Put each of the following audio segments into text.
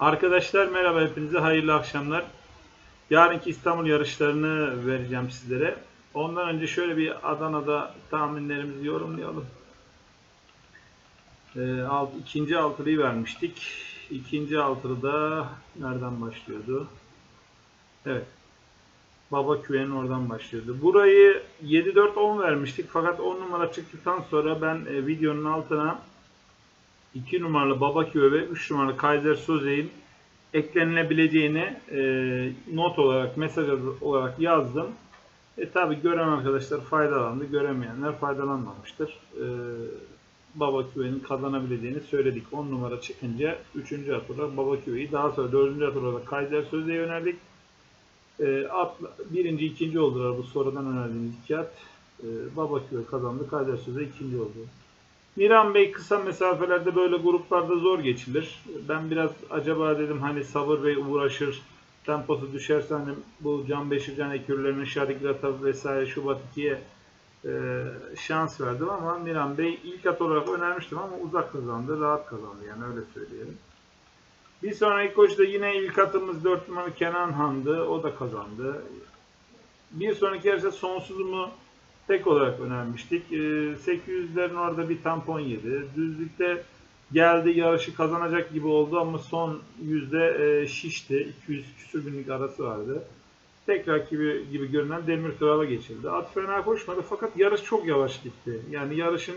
Arkadaşlar merhaba hepinize hayırlı akşamlar. Yarınki İstanbul yarışlarını vereceğim sizlere. Ondan önce şöyle bir Adana'da tahminlerimizi yorumlayalım. Ee, alt, ikinci altılıyı vermiştik. İkinci altılıda nereden başlıyordu? Evet. Baba Küve'nin oradan başlıyordu. Burayı 7-4-10 vermiştik. Fakat 10 numara çıktıktan sonra ben e, videonun altına 2 numaralı Babaküve ve 3 numaralı Kaiser Soze'in eklenilebileceğini e, not olarak, mesaj olarak yazdım. E tabi gören arkadaşlar faydalandı, göremeyenler faydalanmamıştır. E, Babaküve'nin kazanabileceğini söyledik. 10 numara çıkınca 3. atıda Babaküve'yi daha sonra 4. atıda Kaiser Soze'ye önerdik. E, at, birinci, ikinci oldular bu sonradan önerdiğimiz iki at. E, Babaküve kazandı, Kaiser Söze ikinci oldu. Miran Bey kısa mesafelerde böyle gruplarda zor geçilir. Ben biraz acaba dedim hani Sabır Bey uğraşır, temposu düşerse hani bu Can Beşircan ekürlerinin Şadik Rata vesaire Şubat 2'ye e, şans verdim ama Miran Bey ilk at olarak önermiştim ama uzak kazandı, rahat kazandı yani öyle söyleyelim. Bir sonraki koşuda yine ilk atımız 4 numaralı Kenan Han'dı. O da kazandı. Bir sonraki yarışta sonsuzumu tek olarak önermiştik. Ee, 800'lerin orada bir tampon yedi. Düzlükte geldi yarışı kazanacak gibi oldu ama son yüzde e, şişti. 200 küsur günlük arası vardı. Tek rakibi gibi görünen Demir Kral'a geçildi. At fena koşmadı fakat yarış çok yavaş gitti. Yani yarışın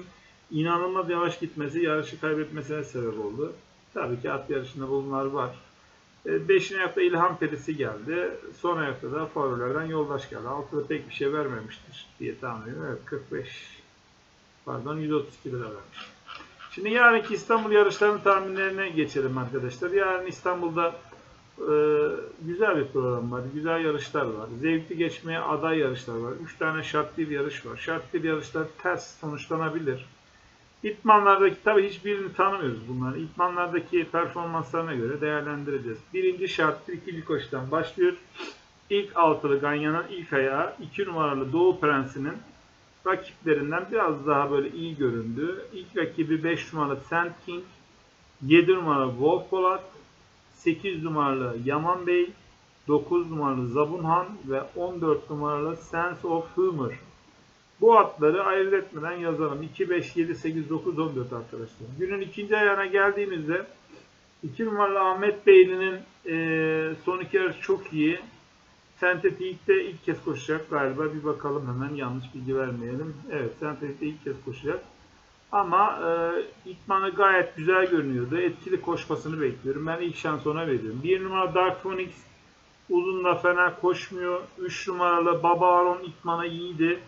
inanılmaz yavaş gitmesi yarışı kaybetmesine sebep oldu. Tabii ki at yarışında bunlar var. 5. ayakta İlham Perisi geldi. Son ayakta da favorilerden Yoldaş geldi. Altıda pek bir şey vermemiştir diye tahmin ediyorum. Evet 45 pardon 132 lira vermiş. Şimdi yarınki İstanbul yarışlarının tahminlerine geçelim arkadaşlar. Yarın İstanbul'da e, güzel bir program var. Güzel yarışlar var. Zevkli geçmeye aday yarışlar var. 3 tane şart bir yarış var. Şart bir yarışlar ters sonuçlanabilir. İtmanlardaki tabii hiçbirini tanımıyoruz bunları. İtmanlardaki performanslarına göre değerlendireceğiz. Birinci şart ikili koşudan başlıyor. İlk altılı Ganyan'ın ilk ayağı 2 numaralı Doğu Prensi'nin rakiplerinden biraz daha böyle iyi göründü. İlk rakibi 5 numaralı Sand King, 7 numaralı Wolf Polat, 8 numaralı Yaman Bey, 9 numaralı Zabunhan ve 14 numaralı Sense of Humor. Bu atları ayırt etmeden yazalım. 2, 5, 7, 8, 9, 14 arkadaşlar. Günün ikinci ayağına geldiğimizde 2 numaralı Ahmet Beyli'nin e, son iki yarış çok iyi. Sentetik'te ilk kez koşacak galiba. Bir bakalım hemen yanlış bilgi vermeyelim. Evet Sentetik'te ilk kez koşacak. Ama e, itmanı gayet güzel görünüyordu. Etkili koşmasını bekliyorum. Ben ilk şans ona veriyorum. 1 numara Dark Phoenix uzunla fena koşmuyor. 3 numaralı Baba Aron itmanı iyiydi.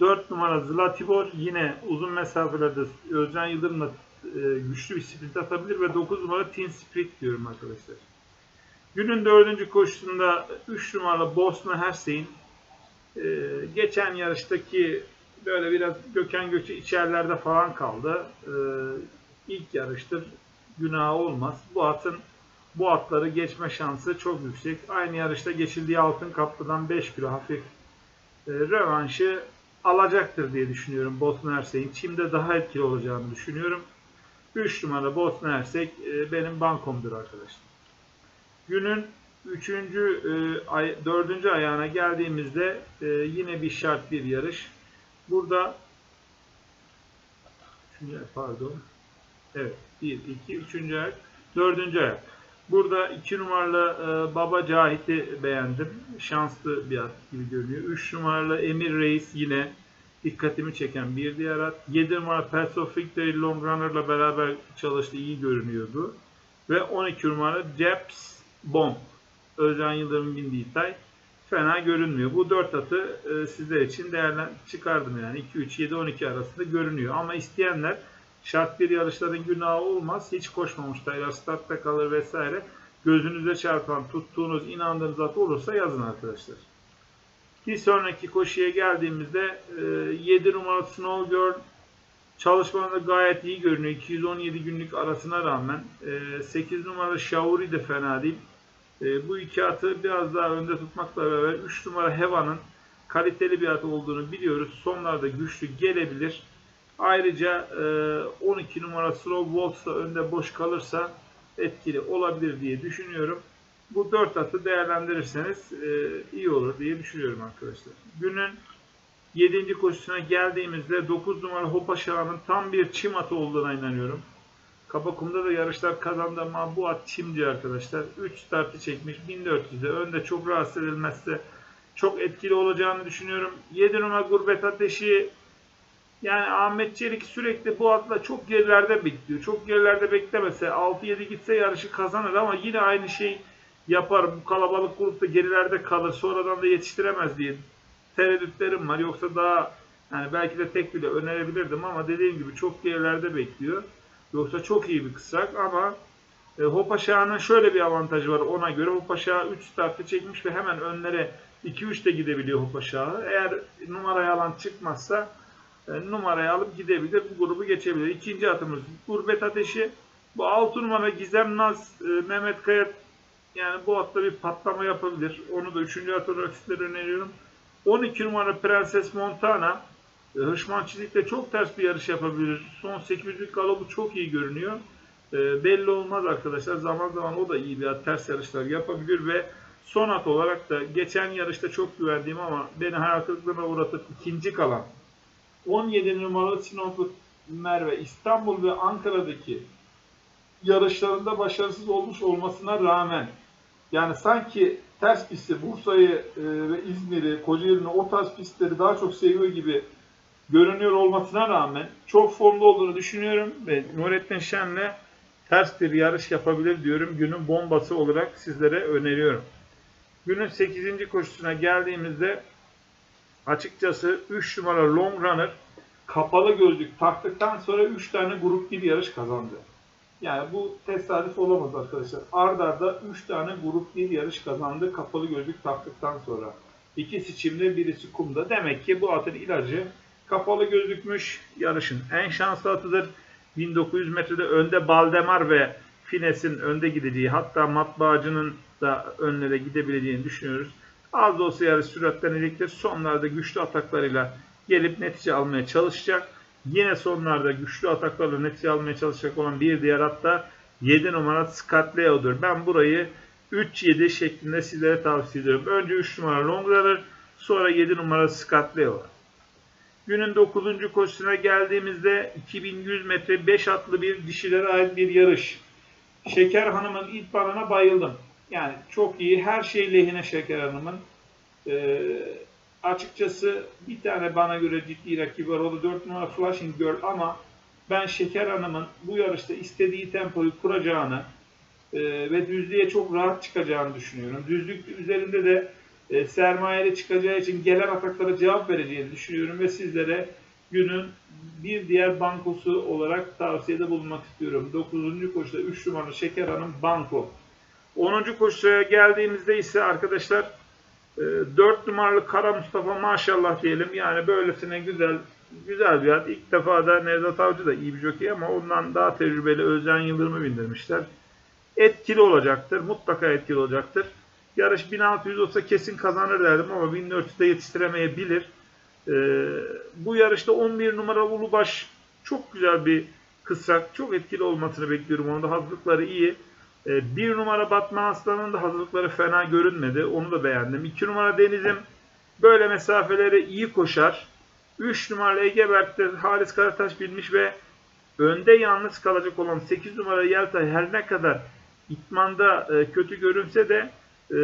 4 numara Zlatibor yine uzun mesafelerde Özcan Yıldırım'la e, güçlü bir sprint atabilir ve 9 numara Teen Spirit diyorum arkadaşlar. Günün dördüncü koşusunda 3 numaralı Bosna Hersey'in e, geçen yarıştaki böyle biraz Gökhan Göçü içerilerde falan kaldı. E, ilk yarıştır. Günah olmaz. Bu atın bu atları geçme şansı çok yüksek. Aynı yarışta geçildiği altın kaplıdan 5 kilo hafif rövanşı alacaktır diye düşünüyorum Bosna Hersey'in. Çim'de daha etkili olacağını düşünüyorum. 3 numara Bosna Hersek e, benim bankomdur arkadaşlar. Günün 3. 4. ayağına geldiğimizde e, yine bir şart bir yarış. Burada pardon. Evet. 1, 2, 3. ayak. 4. ayak. Burada 2 numaralı e, Baba Cahit'i beğendim. Şanslı bir at gibi görünüyor. 3 numaralı Emir Reis yine dikkatimi çeken bir diğer at. 7 numaralı Pass of Victory Long Runner'la beraber çalıştı. iyi görünüyordu. Ve 12 numaralı Japs Bomb. Özcan Yıldırım'ın bindiği tay. Fena görünmüyor. Bu 4 atı e, sizler için değerlen çıkardım yani. 2, 3, 7, 12 arasında görünüyor. Ama isteyenler Şart bir yarışların günahı olmaz. Hiç koşmamış da startta kalır vesaire. Gözünüze çarpan, tuttuğunuz, inandığınız at olursa yazın arkadaşlar. Bir sonraki koşuya geldiğimizde 7 numaralı Snow Girl çalışmalarında gayet iyi görünüyor. 217 günlük arasına rağmen 8 numaralı Shauri de fena değil. E, bu iki atı biraz daha önde tutmakla beraber 3 numara Heva'nın kaliteli bir at olduğunu biliyoruz. Sonlarda güçlü gelebilir. Ayrıca 12 e, numara Slow Waltz da önde boş kalırsa etkili olabilir diye düşünüyorum. Bu dört atı değerlendirirseniz e, iyi olur diye düşünüyorum arkadaşlar. Günün 7. koşusuna geldiğimizde 9 numara Hopa Şah'ın tam bir çim atı olduğuna inanıyorum. Kapakum'da da yarışlar kazandı ama bu at çimci arkadaşlar. 3 startı çekmiş 1400'de önde çok rahatsız edilmezse çok etkili olacağını düşünüyorum. 7 numara Gurbet Ateşi yani Ahmet Çelik sürekli bu atla çok gerilerde bekliyor. Çok gerilerde beklemese 6-7 gitse yarışı kazanır ama yine aynı şey yapar. Bu kalabalık grupta gerilerde kalır. Sonradan da yetiştiremez diye tereddütlerim var. Yoksa daha yani belki de tek bile önerebilirdim ama dediğim gibi çok gerilerde bekliyor. Yoksa çok iyi bir kısrak ama e, Hopa Şah'ın şöyle bir avantajı var ona göre. Hopa Şah 3 startı çekmiş ve hemen önlere 2-3 de gidebiliyor Hopa Şah'ı. Eğer numaraya alan çıkmazsa numarayı alıp gidebilir. Bu grubu geçebilir. İkinci atımız Gurbet Ateşi. Bu 6 numara Gizem Naz, e, Mehmet Kaya yani bu atta bir patlama yapabilir. Onu da 3. at olarak sizlere öneriyorum. 12 numara Prenses Montana. E, Hırşman Çizik'le çok ters bir yarış yapabilir. Son 800'lük galobu çok iyi görünüyor. E, belli olmaz arkadaşlar. Zaman zaman o da iyi bir at. Ters yarışlar yapabilir ve son at olarak da geçen yarışta çok güvendiğim ama beni hayal kırıklığına uğratıp ikinci kalan 17 numaralı Sinoplu Merve İstanbul ve Ankara'daki yarışlarında başarısız olmuş olmasına rağmen yani sanki ters pisti Bursa'yı e, ve İzmir'i, Kocaeli'ni o tarz pistleri daha çok seviyor gibi görünüyor olmasına rağmen çok formda olduğunu düşünüyorum ve Nurettin Şen'le ters bir yarış yapabilir diyorum. Günün bombası olarak sizlere öneriyorum. Günün 8. koşusuna geldiğimizde açıkçası 3 numara Long Runner kapalı gözlük taktıktan sonra 3 tane grup bir yarış kazandı. Yani bu tesadüf olamaz arkadaşlar. Ard arda 3 tane grup bir yarış kazandı kapalı gözlük taktıktan sonra. İkisi çimde birisi kumda. Demek ki bu atın ilacı kapalı gözlükmüş. Yarışın en şanslı atıdır. 1900 metrede önde Baldemar ve Fines'in önde gideceği hatta matbaacının da önlere gidebileceğini düşünüyoruz. Az da olsa yarış süratlenecektir. Sonlarda güçlü ataklarıyla gelip netice almaya çalışacak. Yine sonlarda güçlü ataklarla netice almaya çalışacak olan bir diğer hatta 7 numara Scott Leo'dur. Ben burayı 3-7 şeklinde sizlere tavsiye ediyorum. Önce 3 numara Long Runner, sonra 7 numara Scott Leo. Günün 9. koşusuna geldiğimizde 2100 metre 5 atlı bir dişilere ait bir yarış. Şeker Hanım'ın ilk banana bayıldım. Yani çok iyi. Her şey lehine Şeker Hanım'ın. Ee, açıkçası bir tane bana göre ciddi rakip var. O da 4 numara Flashing Girl ama ben Şeker Hanım'ın bu yarışta istediği tempoyu kuracağını e, ve düzlüğe çok rahat çıkacağını düşünüyorum. Düzlük üzerinde de e, sermayeli çıkacağı için gelen ataklara cevap vereceğini düşünüyorum ve sizlere günün bir diğer bankosu olarak tavsiyede bulunmak istiyorum. 9. koşuda 3 numaralı Şeker Hanım banko. 10. koşuya geldiğimizde ise arkadaşlar 4 numaralı Kara Mustafa maşallah diyelim. Yani böylesine güzel güzel bir at. İlk defa da Nevzat Avcı da iyi bir jockey ama ondan daha tecrübeli Özcan Yıldırım'ı bindirmişler. Etkili olacaktır. Mutlaka etkili olacaktır. Yarış 1600 olsa kesin kazanır derdim ama 1400'de yetiştiremeyebilir. Ee, bu yarışta 11 numara Ulubaş çok güzel bir kısrak. Çok etkili olmasını bekliyorum. Onun da hazırlıkları iyi. Ee, bir numara Batman Aslan'ın da hazırlıkları fena görünmedi. Onu da beğendim. 2 numara Deniz'im böyle mesafeleri iyi koşar. 3 numaralı Egeberk'te Halis Karataş bilmiş ve önde yalnız kalacak olan 8 numara Yeltay her ne kadar itmanda e, kötü görünse de e,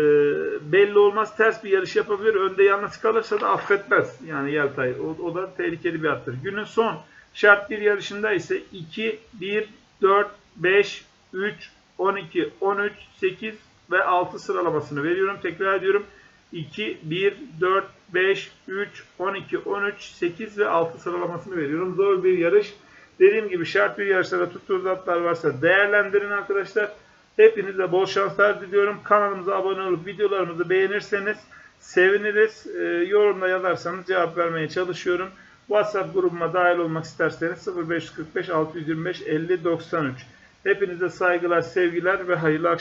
belli olmaz ters bir yarış yapabilir. Önde yalnız kalırsa da affetmez. Yani Yeltay. O, o da tehlikeli bir attır. Günün son şart bir yarışında ise 2, 1, 4, 5, 3, 12, 13, 8 ve 6 sıralamasını veriyorum. Tekrar ediyorum. 2, 1, 4, 5, 3, 12, 13, 8 ve 6 sıralamasını veriyorum. Zor bir yarış. Dediğim gibi şart bir yarışlarda tuttuğunuz atlar varsa değerlendirin arkadaşlar. Hepinize bol şanslar diliyorum. Kanalımıza abone olup videolarımızı beğenirseniz seviniriz. E, yorumda yazarsanız cevap vermeye çalışıyorum. WhatsApp grubuma dahil olmak isterseniz 0545 625 50 93. Hepinize saygılar, sevgiler ve hayırlı akşamlar.